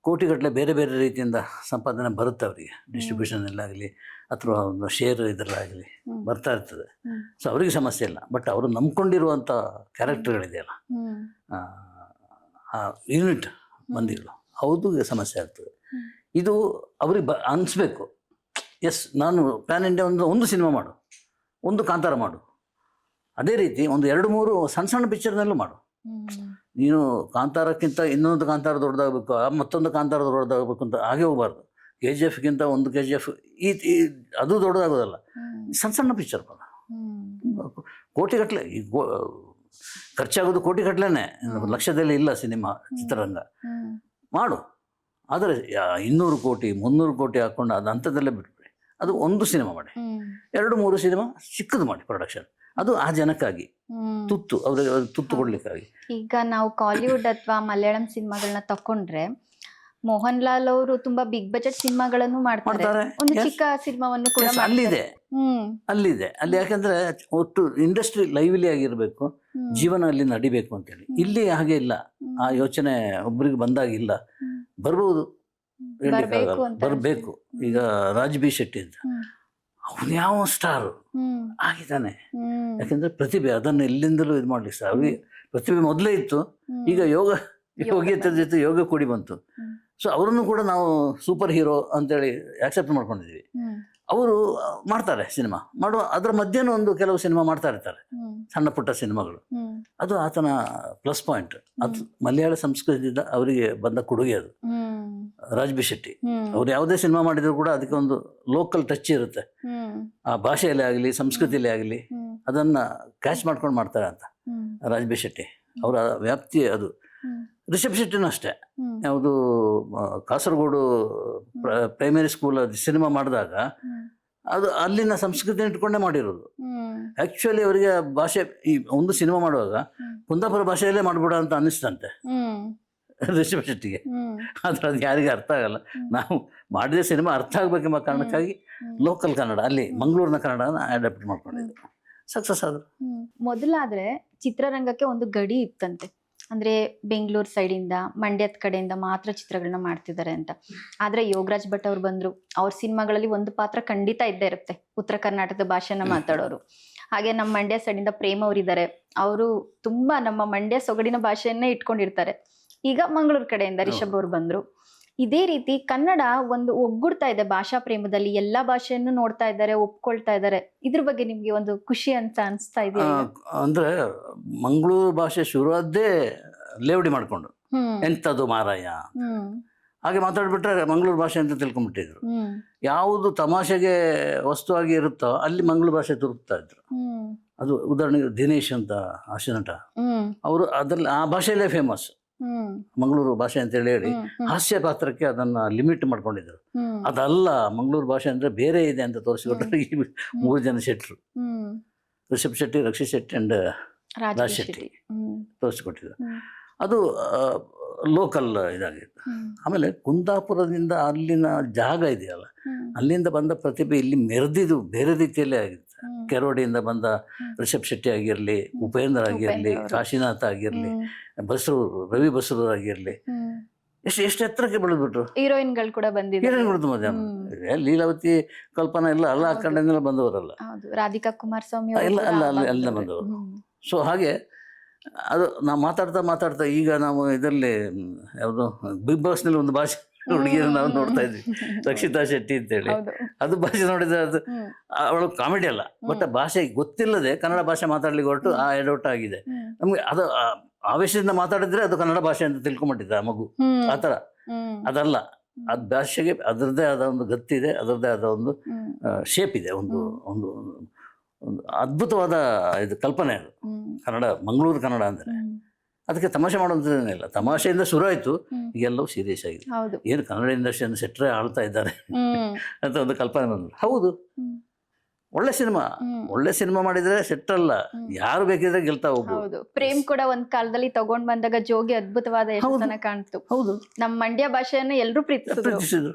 ಕೋಟಿಗಟ್ಟಲೆ ಬೇರೆ ಬೇರೆ ರೀತಿಯಿಂದ ಸಂಪಾದನೆ ಬರುತ್ತೆ ಅವರಿಗೆ ಡಿಸ್ಟ್ರಿಬ್ಯೂಷನಲ್ಲಾಗಲಿ ಅಥವಾ ಒಂದು ಶೇರ್ ಇದರಲ್ಲಾಗಲಿ. ಬರ್ತಾ ಇರ್ತದೆ. ಸೊ ಅವರಿಗೆ ಸಮಸ್ಯೆ ಇಲ್ಲ. ಬಟ್ ಅವರು ನಂಬ್ಕೊಂಡಿರುವಂಥ ಕ್ಯಾರೆಕ್ಟರ್ಗಳಿದೆಯಲ್ಲ ಯೂನಿಟ್ ಮಂದಿಗಳು ಹೌದು ಸಮಸ್ಯೆ ಆಗ್ತದೆ. ಇದು ಅವ್ರಿಗೆ ಬ ಅನಿಸ್ಬೇಕು. ಎಸ್ ನಾನು ಪ್ಯಾನ್ ಇಂಡಿಯಾ ಒಂದು ಒಂದು ಸಿನಿಮಾ ಮಾಡು. ಒಂದು ಕಾಂತಾರ ಮಾಡು. ಅದೇ ರೀತಿ ಒಂದು ಎರಡು ಮೂರು ಸಣ್ಣ ಸಣ್ಣ ಪಿಕ್ಚರ್ನಲ್ಲೂ ಮಾಡು. ನೀನು ಕಾಂತಾರಕ್ಕಿಂತ ಇನ್ನೊಂದು ಕಾಂತಾರ ದೊಡ್ಡದಾಗಬೇಕು ಮತ್ತೊಂದು ಕಾಂತಾರ ದೊಡ್ಡದಾಗಬೇಕು ಅಂತ ಹಾಗೆ ಹೋಗಬಾರ್ದು. ಕೆ ಜಿ ಎಫ್ಗಿಂತ ಒಂದು ಕೆ ಜಿ ಎಫ್ ಈ ಅದು ದೊಡ್ಡದಾಗೋದಲ್ಲ. ಸಣ್ಣ ಸಣ್ಣ ಪಿಕ್ಚರ್ ಪದ ಕೋಟಿಗಟ್ಟಲೆ ಈ ಗೋ- ಖರ್ಚಾಗೋದು ಕೋಟಿಗಟ್ಟಲೆ ಲಕ್ಷದಲ್ಲಿ ಇಲ್ಲ ಸಿನಿಮಾ ಚಿತ್ರರಂಗ. ಮಾಡು. ಆದರೆ ಇನ್ನೂರು ಕೋಟಿ ಮುನ್ನೂರು ಕೋಟಿ ಹಾಕ್ಕೊಂಡು ಅದು ಅಂಥದ್ದಲ್ಲೇ ಬಿಟ್ಬಿಡಿ. ಅದು ಒಂದು ಸಿನಿಮಾ ಮಾಡಿ. ಎರಡು ಮೂರು ಸಿನಿಮಾ ಚಿಕ್ಕದು ಮಾಡಿ ಪ್ರೊಡಕ್ಷನ್ ಅದು ಆ ಜನಕ್ಕಾಗಿ. ತುತ್ತು ಅವ್ರಿಗೆ ತುತ್ತು ಕೊಡ್ಲಿಕ್ಕಾಗಿ. ಈಗ ನಾವು ಕಾಲಿವುಡ್ ಅಥವಾ ಮಲಯಾಳಂ ಸಿನಿಮಾಗಳನ್ನ ತಕೊಂಡ್ರೆ ಮೋಹನ್ ಲಾಲ್ ಅವರು ತುಂಬಾ ಬಿಗ್ ಬಜೆಟ್ ಸಿನಿಮಾಗಳನ್ನು ಮಾಡ್ತಾರೆ. ಒಂದು. ಚಿಕ್ಕ ಸಿನಿಮಾವನ್ನು ಕೂಡ. ಅಲ್ಲಿದೆ. ಹ್ಮ್. ಅಲ್ಲಿದೆ. ಅಲ್ಲಿ ಯಾಕಂದ್ರೆ ಒಟ್ಟು ಇಂಡಸ್ಟ್ರಿ ಲೈವ್ಲಿ ಆಗಿರ್ಬೇಕು ಜೀವನ ಅಲ್ಲಿ ನಡಿಬೇಕು ಅಂತೇಳಿ. ಇಲ್ಲಿ ಹಾಗೆ ಇಲ್ಲ. ಆ ಯೋಚನೆ ಒಬ್ರಿಗೆ ಬಂದಾಗಿಲ್ಲ. ಬರ್ಬೋದು. ಬರ್ಬೇಕು ಈಗ ರಾಜ್ ಬಿ ಶೆಟ್ಟಿ ಅಂತ. ಅವನು ಯಾವ ಸ್ಟಾರ್? ಆಗಿದ್ದಾನೆ. ಯಾಕಂದ್ರೆ ಪ್ರತಿಭೆ ಅದನ್ನು ಎಲ್ಲಿಂದಲೂ ಇದು ಮಾಡ್ಲಿಕ್ಕೆ ಸರ್ ಅವ್ರಿಗೆ ಪ್ರತಿಭೆ ಮೊದಲೇ ಇತ್ತು. ಈಗ ಯೋಗ ಯೋಗ ಯೋಗ್ಯತೆ ಜೊತೆ ಯೋಗ ಕೂಡಿ ಬಂತು. ಸೊ ಅವರನ್ನು ಕೂಡ ನಾವು ಸೂಪರ್ ಹೀರೋ ಅಂತೇಳಿ ಆಕ್ಸೆಪ್ಟ್ ಮಾಡ್ಕೊಂಡಿದ್ವಿ ಹ್ಮ್. ಅವರು ಮಾಡ್ತಾರೆ ಸಿನಿಮಾ ಮಾಡುವ ಅದರ ಮಧ್ಯೆನೂ ಒಂದು ಕೆಲವು ಸಿನಿಮಾ ಮಾಡ್ತಾ ಇರ್ತಾರೆ. ಸಣ್ಣ ಪುಟ್ಟ ಸಿನಿಮಾಗಳು ಅದು ಆತನ ಪ್ಲಸ್ ಪಾಯಿಂಟ್ ಅದು ಮಲಯಾಳ ಸಂಸ್ಕೃತಿಯಿಂದ ಅವರಿಗೆ ಬಂದ ಕೊಡುಗೆ ಅದು. ರಾಜ್ಬಿ ರಾಜ್ ಬಿ ಶೆಟ್ಟಿ ಅವ್ರು ಯಾವುದೇ ಸಿನಿಮಾ ಮಾಡಿದ್ರು ಕೂಡ ಅದಕ್ಕೆ ಒಂದು ಲೋಕಲ್ ಟಚ್ ಇರುತ್ತೆ. ಆ ಭಾಷೆಯಲ್ಲಿ ಆಗಲಿ ಸಂಸ್ಕೃತಿಯಲ್ಲಿ ಆಗಲಿ ಅದನ್ನ ಕ್ಯಾಚ್ ಮಾಡ್ಕೊಂಡು ಮಾಡ್ತಾರೆ ಅಂತ. ರಾಜ್ಬಿ ರಾಜ್ ಬಿ ಶೆಟ್ಟಿ ಅವರ ವ್ಯಾಪ್ತಿ ಅದು. ರಿಷಬ್ ಶೆಟ್ಟಿನೂ ಅಷ್ಟೇ ಯಾವುದು ಕಾಸರಗೋಡು ಪ್ರೈಮರಿ ಸ್ಕೂಲ್ ಸಿನಿಮಾ ಮಾಡಿದಾಗ ಅದು ಅಲ್ಲಿನ ಸಂಸ್ಕೃತಿ ಇಟ್ಕೊಂಡೇ ಮಾಡಿರೋದು. ಆಕ್ಚುಲಿ ಅವರಿಗೆ ಭಾಷೆ ಈ ಒಂದು ಸಿನಿಮಾ ಮಾಡುವಾಗ ಕುಂದಾಪುರ ಭಾಷೆಯಲ್ಲೇ ಮಾಡ್ಬಿಡ ಅಂತ ಅನ್ನಿಸ್ತಂತೆ ರಿಷಬ್ ಶೆಟ್ಟಿಗೆ ಆದ್ರೆ ಅದು ಯಾರಿಗೆ ಅರ್ಥ ಆಗಲ್ಲ. ನಾವು ಮಾಡಿದ ಸಿನಿಮಾ ಅರ್ಥ ಆಗ್ಬೇಕೆಂಬ ಕಾರಣಕ್ಕಾಗಿ. ಲೋಕಲ್ ಕನ್ನಡ ಅಲ್ಲಿ ಮಂಗಳೂರಿನ ಕನ್ನಡನ ಅಡಾಪ್ಟ್ ಮಾಡ್ಕೊಂಡಿದ್ದೆ. ಸಕ್ಸಸ್ ಆದ್ರು. ಮೊದಲಾದ್ರೆ ಚಿತ್ರರಂಗಕ್ಕೆ ಒಂದು ಗಡಿ ಇತ್ತಂತೆ. ಅಂದ್ರೆ ಬೆಂಗಳೂರು ಸೈಡಿಂದ ಮಂಡ್ಯದ ಕಡೆಯಿಂದ ಮಾತ್ರ ಚಿತ್ರಗಳನ್ನ ಮಾಡ್ತಿದ್ದಾರೆ ಅಂತ. ಆದರೆ ಯೋಗರಾಜ್ ಭಟ್ ಅವ್ರು ಬಂದರು. ಅವ್ರ ಸಿನಿಮಾಗಳಲ್ಲಿ ಒಂದು ಪಾತ್ರ ಖಂಡಿತ ಇದ್ದೇ ಇರುತ್ತೆ. ಉತ್ತರ ಕರ್ನಾಟಕದ ಭಾಷೆನ ಮಾತಾಡೋರು. ಹಾಗೆ ನಮ್ಮ ಮಂಡ್ಯ ಸೈಡಿಂದ ಪ್ರೇಮ್ ಅವರಿದ್ದಾರೆ ಅವರು ತುಂಬಾ ನಮ್ಮ ಮಂಡ್ಯ ಸೊಗಡಿನ ಭಾಷೆಯನ್ನೇ ಇಟ್ಕೊಂಡಿರ್ತಾರೆ. ಈಗ ಮಂಗಳೂರು ಕಡೆಯಿಂದ ರಿಷಬ್ ಅವ್ರು ಬಂದ್ರು. ಇದೇ ರೀತಿ ಕನ್ನಡ ಒಂದು ಒಗ್ಗುಡ್ತಾ ಇದೆ ಭಾಷಾ ಪ್ರೇಮದಲ್ಲಿ. ಎಲ್ಲಾ ಭಾಷೆಯನ್ನು ನೋಡ್ತಾ ಇದ್ದಾರೆ ಒಪ್ಕೊಳ್ತಾ ಇದ್ದಾರೆ. ಇದ್ರ ಬಗ್ಗೆ ನಿಮ್ಗೆ ಒಂದು ಖುಷಿ ಅಂತ ಅನ್ಸ್ತಾ ಇದೆ ಅಂದ್ರೆ ಮಂಗಳೂರು ಭಾಷೆ ಶುರುವಾದ್ದೇ ಲೇವಡಿ ಮಾಡ್ಕೊಂಡು. ಎಂತದು ಎಂಥದ್ದು ಮಾರಾಯ? ಹಾಗೆ ಮಾತಾಡ್ಬಿಟ್ರೆ ಮಂಗಳೂರು ಭಾಷೆ ಅಂತ ತಿಳ್ಕೊಂಡ್ಬಿಟ್ಟಿದ್ರು ಯಾವುದು ತಮಾಷೆಗೆ ವಸ್ತುವಾಗಿ ಇರುತ್ತೋ ಅಲ್ಲಿ ಮಂಗಳೂರು ಭಾಷೆ ತುರುಕ್ತಾ ಇದ್ರು. ಅದು ಉದಾಹರಣೆಗೆ ದಿನೇಶ್ ಅಂತ ಹಾಸ್ಯನಟ ನಟ. ಅವರು ಅದರಲ್ಲಿ ಆ ಭಾಷೆಯಲ್ಲೇ ಫೇಮಸ್ ಮಂಗಳೂರು ಭಾಷೆ ಅಂತ ಹೇಳಿ ಹಾಸ್ಯ ಪಾತ್ರಕ್ಕೆ ಅದನ್ನ ಲಿಮಿಟ್ ಮಾಡ್ಕೊಂಡಿದ್ರು. ಅದಲ್ಲ ಮಂಗಳೂರು ಭಾಷೆ ಅಂದ್ರೆ ಬೇರೆ ಇದೆ ಅಂತ ತೋರಿಸಿಕೊಟ್ಟರು ಈ ಮೂರು ಜನ ಶೆಟ್ರು. ರಿಷಬ್ ಶೆಟ್ಟಿ ರಕ್ಷಿತ್ ಶೆಟ್ಟಿ ಅಂಡ್ ರಾಜ್ ಶೆಟ್ಟಿ ತೋರಿಸಿಕೊಟ್ಟಿದ್ರು. ಅದು ಲೋಕಲ್ ಇದಾಗಿತ್ತು. ಆಮೇಲೆ ಕುಂದಾಪುರದಿಂದ ಅಲ್ಲಿನ ಜಾಗ ಇದೆಯಲ್ಲ ಅಲ್ಲಿಂದ ಬಂದ ಪ್ರತಿಭೆ ಇಲ್ಲಿ ಮೆರೆದಿದ್ದು ಬೇರೆ ರೀತಿಯಲ್ಲೇ ಆಗಿರುತ್ತೆ ಹ್ಮ್ ಕೆರೋಡಿಯಿಂದ ಬಂದ. ರಿಷಬ್ ಶೆಟ್ಟಿ ಆಗಿರಲಿ ಉಪೇಂದ್ರ ಆಗಿರಲಿ ಕಾಶಿನಾಥ್ ಆಗಿರಲಿ ಬಸರು ರವಿ ಬಸರು ಆಗಿರಲಿ. ಎಷ್ಟು ಎಷ್ಟು ಎತ್ತರಕ್ಕೆ ಬೆಳೆದ್ಬಿಟ್ರು? ಹೀರೋಯಿನ್ಗಳು ಕೂಡ ಬಂದಿದೆ ಹೀರೋಯಿನ್ ಹ್ಮ್. ಲೀಲಾವತಿ ಕಲ್ಪನಾ ಎಲ್ಲ ಅಲ್ಲ ಆ. ಬಂದವರಲ್ಲ. ಹೌದು. ರಾಧಿಕಾ ಕುಮಾರಸ್ವಾಮಿ ಇಲ್ಲ, ಅಲ್ಲ, ಅಲ್ಲ, ಅಲ್ಲ ಬಂದವರು. ಸೊ ಹಾಗೆ ಅದು ನಾವು ಮಾತಾಡ್ತಾ ಮಾತಾಡ್ತಾ ಈಗ ನಾವು ಇದರಲ್ಲಿ ಯಾವುದು ಬಿಗ್ ಬಾಸ್ನಲ್ಲಿ ಒಂದು ಭಾಷೆ ಹುಡುಗಿಯನ್ನು ನಾವು ನೋಡ್ತಾ ಇದ್ವಿ. ರಕ್ಷಿತಾ ಶೆಟ್ಟಿ ಅಂತೇಳಿ. ಹೌದು. ಅದು ಭಾಷೆ ನೋಡಿದ್ರೆ ಅದು ಅವಳು ಕಾಮಿಡಿ ಅಲ್ಲ ಬಟ್ ಭಾಷೆ ಗೊತ್ತಿಲ್ಲದೆ ಕನ್ನಡ ಭಾಷೆ ಮಾತಾಡ್ಲಿಕ್ಕೆ ಹೊರಟು ಆ ಎಡೌಟ್ ಆಗಿದೆ. ನಮ್ಗೆ ಅದು ಆವೇಶದಿಂದ ಮಾತಾಡಿದ್ರೆ ಅದು ಕನ್ನಡ ಭಾಷೆ ಅಂತ ತಿಳ್ಕೊಂಬಿಟ್ಟಿದ್ದೆ ಆ ಮಗು. ಆತರ ಅದಲ್ಲ. ಆ ಭಾಷೆಗೆ ಅದರದ್ದೇ ಆದ ಒಂದು ಗತ್ತಿದೆ ಅದರದ್ದೇ ಆದ ಒಂದು ಶೇಪ್ ಇದೆ ಒಂದು ಒಂದು ಒಂದು ಅದ್ಭುತವಾದ ಇದು ಕಲ್ಪನೆ ಅದು. ಕನ್ನಡ ಮಂಗಳೂರು ಕನ್ನಡ ಅಂದರೆ. ಅದಕ್ಕೆ ತಮಾಷೆ ಮಾಡುವಂಥದ್ದೇನಿಲ್ಲ ತಮಾಷೆಯಿಂದ ಶುರು ಆಯಿತು ಎಲ್ಲವೂ ಈಗೆಲ್ಲವೂ ಸೀರಿಯಸ್ ಆಗಿದೆ. ಏನು ಕನ್ನಡ ಇಂಡಸ್ಟ್ರಿಯನ್ನು ಸೆಟ್ರೆ ಆಳ್ತಾ ಇದ್ದಾರೆ ಅಂತ ಒಂದು ಕಲ್ಪನೆ ಬಂದ ಹೌದು. ಒಳ್ಳೆ ಸಿನಿಮಾ. ಒಳ್ಳೆ ಸಿನಿಮಾ ಮಾಡಿದ್ರೆ ಸೆಟ್ ಅಲ್ಲ ಯಾರು ಬೇಕಿದ್ರೆ ಗೆಲ್ತಾ ಹೋಗ್ಬೋದು ಪ್ರೇಮ್ ಕೂಡ ಒಂದ್ ಕಾಲದಲ್ಲಿ ತಗೊಂಡ್ ಬಂದಾಗ ಜೋಗಿ ಅದ್ಭುತವಾದ ಯಶಸ್ಸನ್ನ ಕಾಣ್ತು. ಹೌದು. ನಮ್ಮ ಮಂಡ್ಯ ಭಾಷೆಯನ್ನ ಎಲ್ಲರೂ ಪ್ರೀತಿಸಿದ್ರು.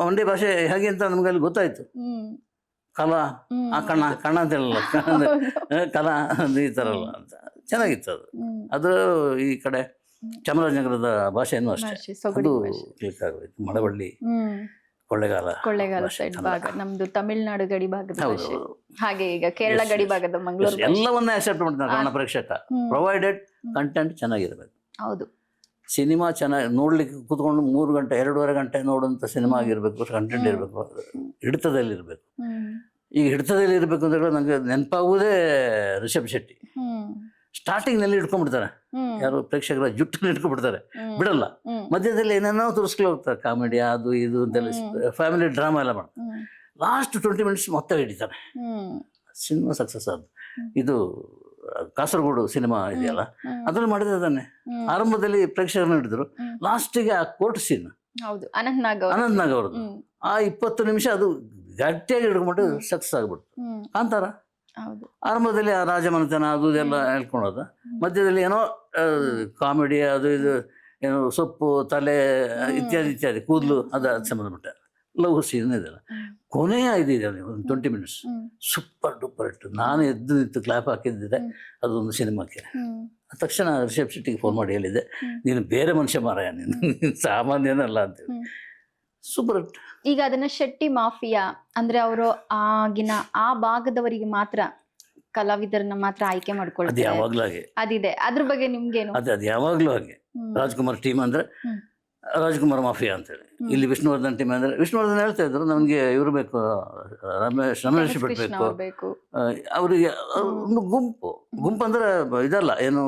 ಮಂಡ್ಯ ಭಾಷೆ ಹೇಗೆ ಅಂತ ನಮ್ಗೆ ಅಲ್ಲಿ ಗೊತ್ತಾಯ್ತು. ಕಲಾ. ಆ ಕಣ ಕಣ [laughs] ಅಂತ ಹೇಳಲ್ಲ ಕಲಾ ಈ ಥರ ಅಲ್ಲ ಅಂತ. ಚೆನ್ನಾಗಿತ್ತು ಅದು ಅದು ಈ ಕಡೆ ಚಾಮರಾಜನಗರದ ಭಾಷೆಯನ್ನು ಅಷ್ಟೇ. ಅದು. ಕ್ಲಿಕ್ ಆಗೋಯ್ತು ಮಳವಳ್ಳಿ ಕೊಳ್ಳೆಗಾಲ ಕೊಳ್ಳೆಗಾಲ ಸೈಡ್ ಭಾಗ ನಮ್ದು ತಮಿಳ್ನಾಡು ಗಡಿ ಭಾಗದ ಭಾಷೆ. ಹಾಗೆ ಈಗ ಕೇರಳ ಗಡಿ. ಭಾಗದ ಮಂಗಳೂರು. ಎಲ್ಲವನ್ನ ಅಕ್ಸೆಪ್ಟ್ ಮಾಡ್ತಾರೆ ಕನ್ನಡ ಪ್ರೇಕ್ಷಕ. ಪ್ರೊವೈಡೆಡ್ ಕಂಟೆಂಟ್ ಚೆನ್ನಾಗಿರಬೇಕು. ಹೌದು. ಸಿನಿಮಾ ಚೆನ್ನಾಗಿ ನೋಡ್ಲಿಕ್ಕೆ ಕೂತ್ಕೊಂಡು ಮೂರು ಗಂಟೆ ಎರಡೂವರೆ ಗಂಟೆ ನೋಡುವಂಥ ಸಿನಿಮಾ ಆಗಿರಬೇಕು ಕಂಟೆಂಟ್ ಇರಬೇಕು ಹಿಡಿತದಲ್ಲಿ ಇರಬೇಕು ಈಗ ಹಿಡಿತದಲ್ಲಿ ಇರಬೇಕು ಅಂದ್ರೆ ನನಗೆ ನೆನಪಾಗುವುದೇ ರಿಷಬ್ ಶೆಟ್ಟಿ. ಸ್ಟಾರ್ಟಿಂಗ್ನಲ್ಲಿ ಇಟ್ಕೊಂಡ್ಬಿಡ್ತಾರೆ. ಯಾರು ಪ್ರೇಕ್ಷಕರ ಜುಟ್ಟನ್ನು ಇಟ್ಕೊಂಡ್ಬಿಡ್ತಾರೆ. ಬಿಡಲ್ಲ. ಮಧ್ಯದಲ್ಲಿ ಏನೇನೋ ತೋರಿಸ್ಕೊಂಡು ಹೋಗ್ತಾರೆ. ಕಾಮಿಡಿ ಅದು ಇದು ಅಂತೆಲ್ಲ ಫ್ಯಾಮಿಲಿ ಡ್ರಾಮಾ ಎಲ್ಲ ಮಾಡ್ತಾರೆ ಲಾಸ್ಟ್ ಟ್ವೆಂಟಿ ಮಿನಿಟ್ಸ್ ಮೊತ್ತ ಹಿಡಿತಾರೆ. ಸಿನಿಮಾ ಸಕ್ಸಸ್ ಆದ ಇದು ಕಾಸರಗೋಡು ಸಿನಿಮಾ ಇದೆಯಲ್ಲ? ಅದನ್ನು ಅದ್ರಲ್ಲಿ ಮಾಡಿದ್ರೆ ಅದನ್ನೇ ಆರಂಭದಲ್ಲಿ ಪ್ರೇಕ್ಷಕರನ್ನ ಹಿಡಿದ್ರು. ಲಾಸ್ಟಿಗೆ ಆ ಕೋರ್ಟ್ ಸೀನ್ ಹೌದು. ಅನಂತ್ ನಾಗ್ ಅವ್ರದ್ದು. ಆ ಇಪ್ಪತ್ತು ನಿಮಿಷ ಅದು ಗಟ್ಟಿಯಾಗಿ ಹಿಡ್ಕೊಂಡ್ಬಿಟ್ಟು ಸಕ್ಸಸ್ ಆಗ್ಬಿಡ್ತು. ಅಂತಾರ ಕಾಂತಾರ? ಆರಂಭದಲ್ಲಿ ಆ ರಾಜಮನೆತನ ಅದು ಇದೆಲ್ಲ ಹೇಳ್ಕೊಳೋದು ಮಧ್ಯದಲ್ಲಿ ಏನೋ ಕಾಮಿಡಿ ಅದು ಇದು ಏನೋ ಸೊಪ್ಪು ತಲೆ ಇತ್ಯಾದಿ ಇತ್ಯಾದಿ ಕೂದಲು ಅದು ಅದು ಸಂಬಂಧಪಟ್ಟ ಲವ್ ಸೀನ್ ಇದೆಲ್ಲ ಕೊನೆಯ ಇದಿದೆ ಒಂದು ಟ್ವೆಂಟಿ ಮಿನಿಟ್ಸ್ ಸೂಪರ್ ಡೂಪರ್ ಇಟ್ಟು ನಾನು ಎದ್ದು ನಿಂತು ಕ್ಲಾಪ್ ಹಾಕಿದ್ದಿದೆ. ಅದೊಂದು ಸಿನಿಮಾಕ್ಕೆ. ತಕ್ಷಣ ರಿಷಬ್ ಶೆಟ್ಟಿಗೆ ಫೋನ್ ಮಾಡಿ ಹೇಳಿದ್ದೆ ನೀನು ಬೇರೆ ಮನುಷ್ಯ ಮಾರಾಯ ನೀನು ಸಾಮಾನ್ಯನಲ್ಲ ಅಂತೇಳಿ. ಸೂಪರ್ ಹಿಟ್ ಈಗ ಅದನ್ನ ಶೆಟ್ಟಿ ಮಾಫಿಯಾ ಅಂದ್ರೆ ಅವರು ಆಗಿನ ಆ ಭಾಗದವರಿಗೆ ಮಾತ್ರ ಕಲಾವಿದರನ್ನ ಮಾತ್ರ ಆಯ್ಕೆ ಅದು ಮಾಡ್ಕೊಳ್ತಾರೆ ಯಾವಾಗಲೂ ಹಾಗೆ. ಅದಿದೆ. ಅದ್ರ ಬಗ್ಗೆ ನಿಮ್ಗೇನು? ಅದು ಅದು ಯಾವಾಗ್ಲೂ ಹಾಗೆ. ಹ್ಮ್. ರಾಜ್ಕುಮಾರ್ ಟೀಮ್ ಅಂದ್ರೆ ಹ್ಮ್. ರಾಜ್ಕುಮಾರ್ ಮಾಫಿಯಾ ಅಂತೇಳಿ. ಇಲ್ಲಿ ವಿಷ್ಣುವರ್ಧನ್ ಟೀಮ್ ಅಂದ್ರೆ ವಿಷ್ಣುವರ್ಧನ್ ಹೇಳ್ತಾ ಇದ್ರು ನಮ್ಗೆ ಇವರು ಬೇಕು ರಮೇಶ್ ರಮೇಶ್ ಭಟ್ ಕೃಷ್ಣ ಬೇಕು. ಅವ್ರು ಆ, ಅವರಿಗೆ ಒಂದು ಗುಂಪು ಗುಂಪು. ಅಂದ್ರೆ ಇದಲ್ಲ ಏನು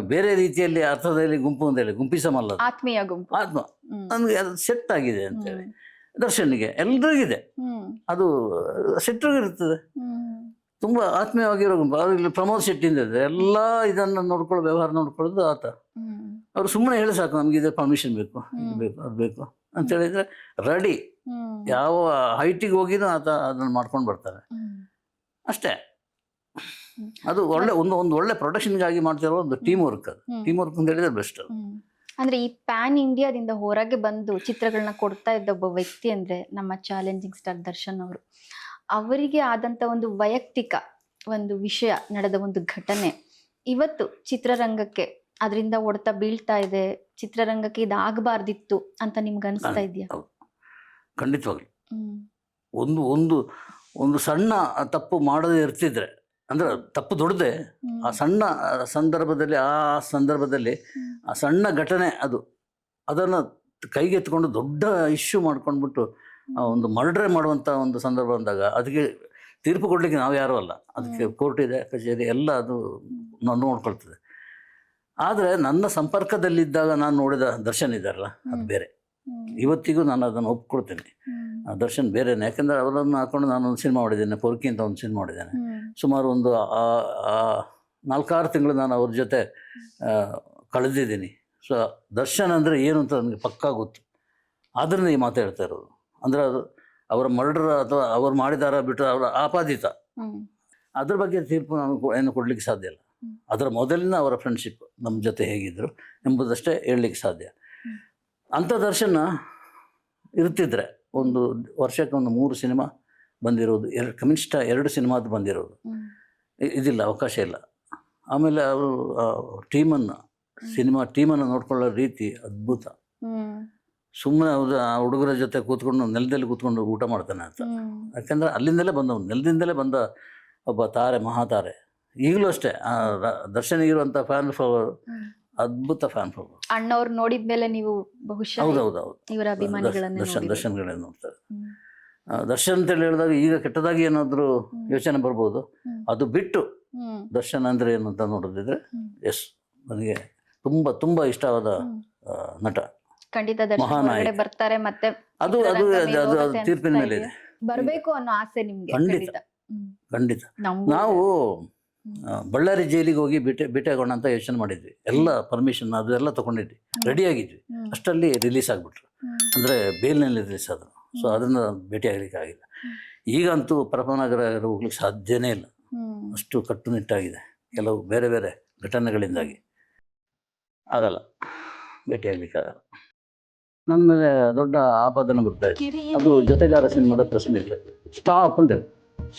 ಬೇರೆ ರೀತಿಯಲ್ಲಿ ಅರ್ಥದಲ್ಲಿ ಗುಂಪು ಅಂತ ಹೇಳಿ ಗುಂಪಿಸಮಲ್ಲ ಆತ್ಮೀಯ ಗುಂಪು. ಆತ್ಮ. ನಮಗೆ ನನಗೆ ಅದು ಸೆಟ್ ಆಗಿದೆ ಅಂತೇಳಿ ದರ್ಶನಿಗೆ ಎಲ್ರಿಗಿದೆ. ಅದು ಇರುತ್ತದೆ ತುಂಬ ಆತ್ಮೀಯವಾಗಿರೋ ಗುಂಪು. ಇಲ್ಲಿ ಪ್ರಮೋದ್ ಶೆಟ್ಟಿಂದ ಇದೆ ಎಲ್ಲ ಇದನ್ನು ನೋಡ್ಕೊಳ್ಳೋ ವ್ಯವಹಾರ ನೋಡ್ಕೊಳ್ಳೋದು ಆತ. ಅವ್ರು ಅವರು ಸುಮ್ಮನೆ ಹೇಳಿ ಸಾಕು ನಮ್ಗೆ ಇದು ಪರ್ಮಿಷನ್ ಬೇಕು ಇದು ಬೇಕು ಅದು ಬೇಕು ಅಂತ ಹೇಳಿದ್ರೆ ರೆಡಿ ಯಾವ ಹೈಟಿಗೆ ಹೋಗಿನೂ ಆತ ಅದನ್ನ ಮಾಡ್ಕೊಂಡು ಬರ್ತಾರೆ. ಅಷ್ಟೇ. ಅದು ಒಳ್ಳೆ ಒಂದು ಒಂದು ಒಳ್ಳೆ ಪ್ರೊಡಕ್ಷನ್ಗಾಗಿ ಮಾಡ್ತಿರೋ ಒಂದು ಟೀಮ್ ವರ್ಕ್ ಅದು. ಟೀಮ್ ವರ್ಕ್ ಅಂತ ಹೇಳಿದ್ರೆ ಬೆಸ್ಟ್ ಅದು. ಅಂದ್ರೆ ಈ ಪ್ಯಾನ್ ಇಂಡಿಯಾದಿಂದ ಹೊರಗೆ ಬಂದು ಚಿತ್ರಗಳನ್ನ ಕೊಡ್ತಾ ಇದ್ದ ಒಬ್ಬ ವ್ಯಕ್ತಿ ಅಂದ್ರೆ ನಮ್ಮ ಚಾಲೆಂಜಿಂಗ್ ಸ್ಟಾರ್ ದರ್ಶನ್ ಅವರು. ಅವರಿಗೆ ಆದಂತ ಒಂದು ವೈಯಕ್ತಿಕ ಒಂದು ವಿಷಯ ನಡೆದ ಒಂದು ಘಟನೆ. ಇವತ್ತು ಚಿತ್ರರಂಗಕ್ಕೆ ಅದರಿಂದ ಹೊಡೆತ ಬೀಳ್ತಾ ಇದೆ ಚಿತ್ರರಂಗಕ್ಕೆ ಇದಾಗಬಾರ್ದಿತ್ತು ಅಂತ ನಿಮ್ಗೆ ಅನಿಸ್ತಾ ಇದೆಯಾ? ಖಂಡಿತವಾಗ್ಲಿ. ಖಂಡಿತವಾಗ್ಲು ಒಂದು ಒಂದು ಒಂದು ಸಣ್ಣ ತಪ್ಪು ಮಾಡದೇ ಇರ್ತಿದ್ರೆ ಅಂದ್ರೆ ತಪ್ಪು ದೊಡ್ಡದೆ ಆ ಸಣ್ಣ ಸಂದರ್ಭದಲ್ಲಿ ಆ ಸಂದರ್ಭದಲ್ಲಿ ಆ ಸಣ್ಣ ಘಟನೆ ಅದು. ಅದನ್ನು ಕೈಗೆತ್ಕೊಂಡು ದೊಡ್ಡ ಇಶ್ಯೂ ಮಾಡ್ಕೊಂಡ್ಬಿಟ್ಟು ಆ ಒಂದು ಮರ್ಡ್ರೆ ಮಾಡುವಂಥ ಒಂದು ಸಂದರ್ಭ ಬಂದಾಗ ಅದಕ್ಕೆ ತೀರ್ಪು ಕೊಡಲಿಕ್ಕೆ ನಾವು ಯಾರು ಅಲ್ಲ. ಅದಕ್ಕೆ ಕೋರ್ಟ್ ಇದೆ ಕಚೇರಿ ಎಲ್ಲ ಅದು ನಾನು ನೋಡ್ಕೊಳ್ತದೆ. ಆದರೆ ನನ್ನ ಸಂಪರ್ಕದಲ್ಲಿದ್ದಾಗ ನಾನು ನೋಡಿದ ದರ್ಶನ್ ಇದ್ದಾರಲ್ಲ ಅದು ಬೇರೆ. ಇವತ್ತಿಗೂ ನಾನು ಅದನ್ನು ಒಪ್ಕೊಳ್ತೇನೆ. ದರ್ಶನ್ ಬೇರೆ ಯಾಕಂದರೆ ಅವರನ್ನು ಹಾಕೊಂಡು ನಾನು ಒಂದು ಸಿನಿಮಾ ಮಾಡಿದ್ದೇನೆ ಪೊರ್ಕಿ ಅಂತ ಒಂದು ಸಿನಿಮಾ ಮಾಡಿದ್ದೇನೆ. ಸುಮಾರು ಒಂದು ನಾಲ್ಕಾರು ತಿಂಗಳು ನಾನು ಅವ್ರ ಜೊತೆ ಕಳೆದಿದ್ದೀನಿ. ಸೊ ದರ್ಶನ್ ಅಂದರೆ ಏನು ಅಂತ ನನಗೆ ಪಕ್ಕಾ ಗೊತ್ತು. ಆದ್ದರಿಂದ ಈ ಮಾತು ಹೇಳ್ತಾ ಇರೋದು. ಅಂದರೆ ಅದು ಅವರ ಮರ್ಡರ್ ಅಥವಾ ಅವ್ರು ಮಾಡಿದಾರ ಬಿಟ್ಟು ಅವರ ಆಪಾದಿತ. ಅದ್ರ ಬಗ್ಗೆ ತೀರ್ಪು ನಾನು ಏನು ಕೊಡಲಿಕ್ಕೆ ಸಾಧ್ಯ ಇಲ್ಲ. ಅದರ ಮೊದಲಿನ ಅವರ ಫ್ರೆಂಡ್ಶಿಪ್ ನಮ್ಮ ಜೊತೆ ಹೇಗಿದ್ದರು ಎಂಬುದಷ್ಟೇ ಹೇಳಲಿಕ್ಕೆ ಸಾಧ್ಯ. ಅಂಥ ದರ್ಶನ ಇರ್ತಿದ್ರೆ ಒಂದು ವರ್ಷಕ್ಕೆ ಒಂದು ಮೂರು ಸಿನಿಮಾ ಬಂದಿರೋದು ಎರಡು ಕನಿಷ್ಠ ಎರಡು ಸಿನಿಮಾದ ಬಂದಿರೋದು. ಇದಿಲ್ಲ ಅವಕಾಶ ಇಲ್ಲ. ಆಮೇಲೆ ಅವರು ಟೀಮನ್ನು ಸಿನಿಮಾ ಟೀಮನ್ನು ನೋಡ್ಕೊಳ್ಳೋ ರೀತಿ ಅದ್ಭುತ. ಸುಮ್ಮನೆ ಅವ್ರು ಆ ಹುಡುಗರ ಜೊತೆ ಕೂತ್ಕೊಂಡು ನೆಲದಲ್ಲಿ ಕೂತ್ಕೊಂಡು ಊಟ ಮಾಡ್ತಾನೆ ಅಂತ. ಯಾಕಂದರೆ ಅಲ್ಲಿಂದಲೇ ಬಂದವನು ನೆಲದಿಂದಲೇ ಬಂದ ಒಬ್ಬ ತಾರೆ ಮಹಾತಾರೆ. ಈಗಲೂ ಅಷ್ಟೇ ದರ್ಶನಿಗಿರುವಂಥ ಫ್ಯಾನ್ ಫಾಲೋವರ್. ಅದ್ಭುತ ಫ್ಯಾನ್ ಫಾಲೋವರ್ ಅಣ್ಣವ್ರು ನೋಡಿದ್ಮೇಲೆ ನೀವು ಬಹುಶಃ ಹೌದು ಹೌದು ಹೌದು ಇವರ ಅಭಿಮಾನಿಗಳನ್ನೇ ದರ್ಶನ್. ದರ್ಶನ್ಗಳನ್ನ ನೋಡ್ತಾರೆ. ದರ್ಶನ್ ಅಂತೇಳಿ ಹೇಳಿದಾಗ ಈಗ ಕೆಟ್ಟದಾಗಿ ಏನಾದರೂ ಯೋಚನೆ ಬರ್ಬೋದು. ಅದು ಬಿಟ್ಟು ದರ್ಶನ ಅಂದರೆ ಏನು ಅಂತ ನೋಡಿದ್ರೆ. ಎಸ್ ನನಗೆ ತುಂಬಾ ತುಂಬಾ ಇಷ್ಟವಾದ ನಟ. ಖಂಡಿತ ದರ್ಶನ್. ಬರ್ತಾರೆ ಮತ್ತೆ ಅದು ಅದು ಅದು- ತೀರ್ಪಿನ ಮೇಲೆ? ಇದೆ. ಬರ್ಬೇಕು ಅನ್ನೋ ಆಸೆ ನಿಮ್ಗೆ ಖಂಡಿತ. ಖಂಡಿತ. ನಾವು ಬಳ್ಳಾರಿ ಜೈಲಿಗೆ ಹೋಗಿ ಬಿಟ್ಟೆ ಭೇಟಿಯಾಗೋಣ ಅಂತ ಯೋಚನೆ ಮಾಡಿದ್ವಿ. ಎಲ್ಲ ಪರ್ಮಿಷನ್ ಅದೆಲ್ಲ ತಗೊಂಡಿದ್ವಿ. ರೆಡಿ ಆಗಿದ್ವಿ. ಹ್ಮ್. ಅಷ್ಟರಲ್ಲಿ ರಿಲೀಸ್ ಆಗಿಬಿಟ್ರು. ಅಂದರೆ ಬೇಲ್ನಲ್ಲಿ ರಿಲೀಸ್ ಆದರು. ಸೊ ಅದನ್ನ ಭೇಟಿ ಆಗಲಿಕ್ಕೆ ಆಗಿಲ್ಲ. ಈಗಂತೂ ಪರಪನಗರ ಹೋಗ್ಲಿಕ್ಕೆ ಸಾಧ್ಯನೇ ಇಲ್ಲ. ಅಷ್ಟು ಕಟ್ಟುನಿಟ್ಟಾಗಿದೆ. ಕೆಲವು ಬೇರೆ ಬೇರೆ ಘಟನೆಗಳಿಂದಾಗಿ. ಆಗಲ್ಲ. ಭೇಟಿ ಆಗಲಿಕ್ಕಾಗಲ್ಲ ನನ್ನ ಮೇಲೆ ದೊಡ್ಡ ಆಪಾದನೆ ಬರ್ತಾ ಇದೆ. ಅದು ಜೊತೆಗಾರ ಸಿನಿಮಾದ ಪ್ರಶ್ನೆ ಇಲ್ಲ ಸ್ಟಾಪ್ ಅಂತ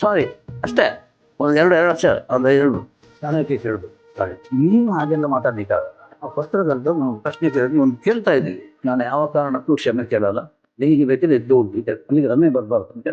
ಸಾರಿ ಅಷ್ಟೇ. ಒಂದು ಎರಡು ಎರಡು ವರ್ಷ ಒಂದು ಎರಡು ನಾನೇ ಕೇಳುದು ನೀನು ಹಾಗೆಲ್ಲ ಮಾತಾಡ್ಲಿಕ್ಕಾಗಲ್ಲ ಆ ಪತ್ರದಲ್ಲಿ ನಾವು ಪ್ರಶ್ನೆ ಕೇಳಿ ಒಂದು ಕೇಳ್ತಾ ಇದ್ದೀವಿ. ನಾನು ಯಾವ ಕಾರಣಕ್ಕೂ ಕ್ಷಮೆ ಕೇಳಲ್ಲ. ನಿಮಗೆ ಬೇಕಿದ್ರೆ ಎದ್ದು ಹೋಗಿ ಅಲ್ಲಿಗೆ ರಮೆ ಬರಬಾರ್ದು ಅಂತ.